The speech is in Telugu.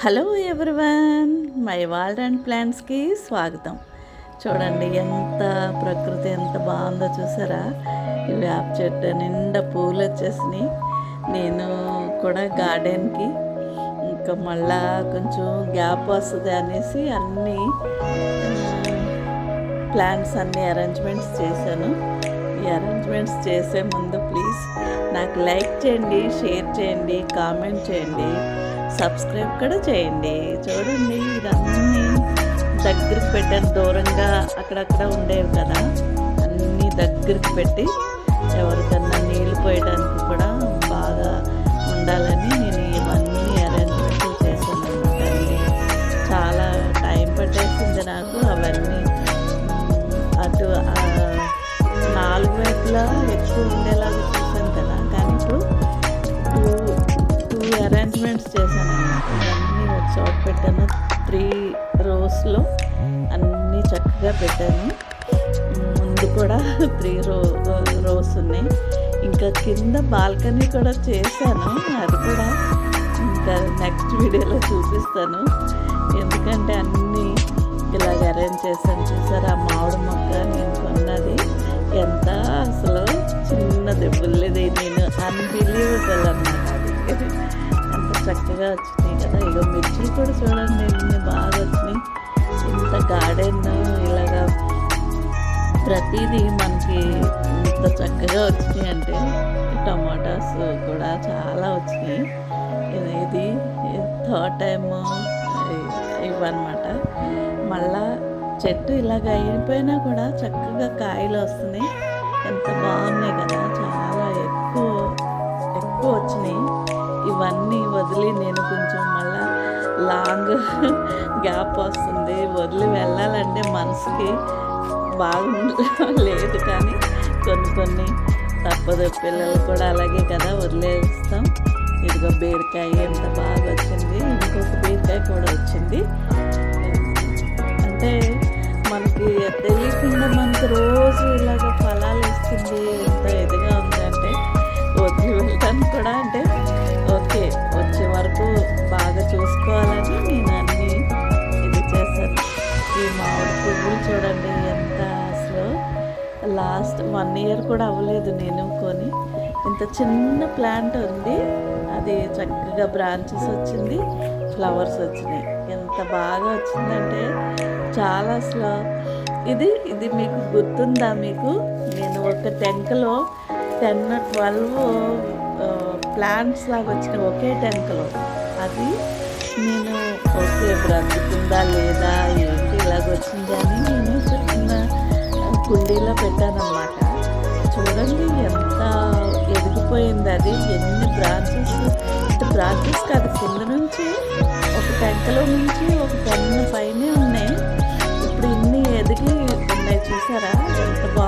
Hello everyone my world and ప్లాంట్స్కి స్వాగతం. చూడండి ఎంత ప్రకృతి ఎంత బాగుందో చూసారా? ఈ వేప చెట్టు నిండా పూలు వచ్చేసినాయి. నేను కూడా గార్డెన్కి ఇంకా మళ్ళా కొంచెం గ్యాప్ వస్తుంది అనేసి అన్నీ ప్లాంట్స్ అన్ని అరేంజ్మెంట్స్ చేశాను. ఈ అరేంజ్మెంట్స్ చేసే ముందు ప్లీజ్ నాకు లైక్ చేయండి షేర్ చేయండి కామెంట్ చేయండి. సబ్స్క్రైబ్ కూడా చేయండి. చూడండి ఇదన్నీ దగ్గరికి పెట్టాను దూరంగా అక్కడక్కడ ఉండేవి కదా. అన్నీ దగ్గరికి పెట్టి ఎవరికన్నా నీళ్ళు పోయడానికి కూడా బాగా ఉండాలని నేను ఇవన్నీ అరేంజ్మెంట్లు చేశాను అనమాట చాలా టైం పట్టేసింది నాకు అవన్నీ. అటు నాలుగు వైపులా ఎక్కువ చాక్ పెట్టాను. త్రీ రోస్లో అన్నీ చక్కగా పెట్టాను. ముందు కూడా త్రీ రో రోస్ ఉన్నాయి. ఇంకా కింద బాల్కనీ కూడా చేశాను. అది కూడా ఇంకా నెక్స్ట్ వీడియోలో చూపిస్తాను. ఎందుకంటే అన్నీ ఇలాగ అరేంజ్ చేశాను చూసారా? ఆ మామిడి మొక్క నేను కొన్నది. ఎంత అసలు చిన్న దెబ్బలేది నేను అన్బిలీవబుల్ అన్నమాట చక్కగా వచ్చినాయి కదా. ఇక మిర్చిలు కూడా చూడండి ఎన్ని బాగా వచ్చినాయి. ఇంత గార్డెన్ ఇలాగా ప్రతిదీ మనకి ఇంత చక్కగా వచ్చినాయి అంటే టమాటాస్ కూడా చాలా వచ్చినాయి. ఇది ఇది థర్డ్ టైమ్ ఇవన్నమాట మళ్ళా చెట్టు ఇలాగ అయిపోయినా కూడా చక్కగా కాయలు వస్తున్నాయి. ఎంత బాగున్నాయి కదా చాలా మళ్ళీ నేను కొంచెం మళ్ళా లాంగ్ గ్యాప్ వస్తుంది. వదిలి వెళ్ళాలంటే మనసుకి బాగుండ లేదు కానీ కొన్ని కొన్ని తప్పదు. పిల్లలు కూడా అలాగే కదా వదిలేస్తాం ఇదిగో బీరకాయ ఎంత బాగా వచ్చింది. ఇంకొక బీరకాయ కూడా వచ్చింది. అంటే మనకి తెలియకుండా మనకి రోజు ఇలాగ ఫలాలు ఇస్తుంది. లాస్ట్ వన్ ఇయర్ కూడా అవ్వలేదు నేను కొని. ఇంత చిన్న ప్లాంట్ ఉంది. అది చక్కగా బ్రాంచెస్ వచ్చింది. ఫ్లవర్స్ వచ్చినాయి. ఎంత బాగా వచ్చిందంటే చాలా అసలు ఇది ఇది మీకు గుర్తుందా మీకు? నేను ఒక టెంకలో టెన్ ట్వెల్వ్ ప్లాంట్స్ లాగా వచ్చినాయి. ఒకే టెంకలో. అది నేను ఓకే బ్రతుకుందా లేదా ఏంటి ఇలాగ వచ్చింది అని నేను కుండీలో పెట్టానమాట. చూడండి ఎంత ఎదిగిపోయింది అది. ఎన్ని బ్రాంచెస్ బ్రాంచెస్ కాదు కింద నుంచి ఒక పెంకలో నుంచి ఒక పెన్ను పైనే ఉన్నాయి. ఇప్పుడు ఇన్ని ఎదిగి ఉన్నాయి చూసారా? ఎంత బాగుంది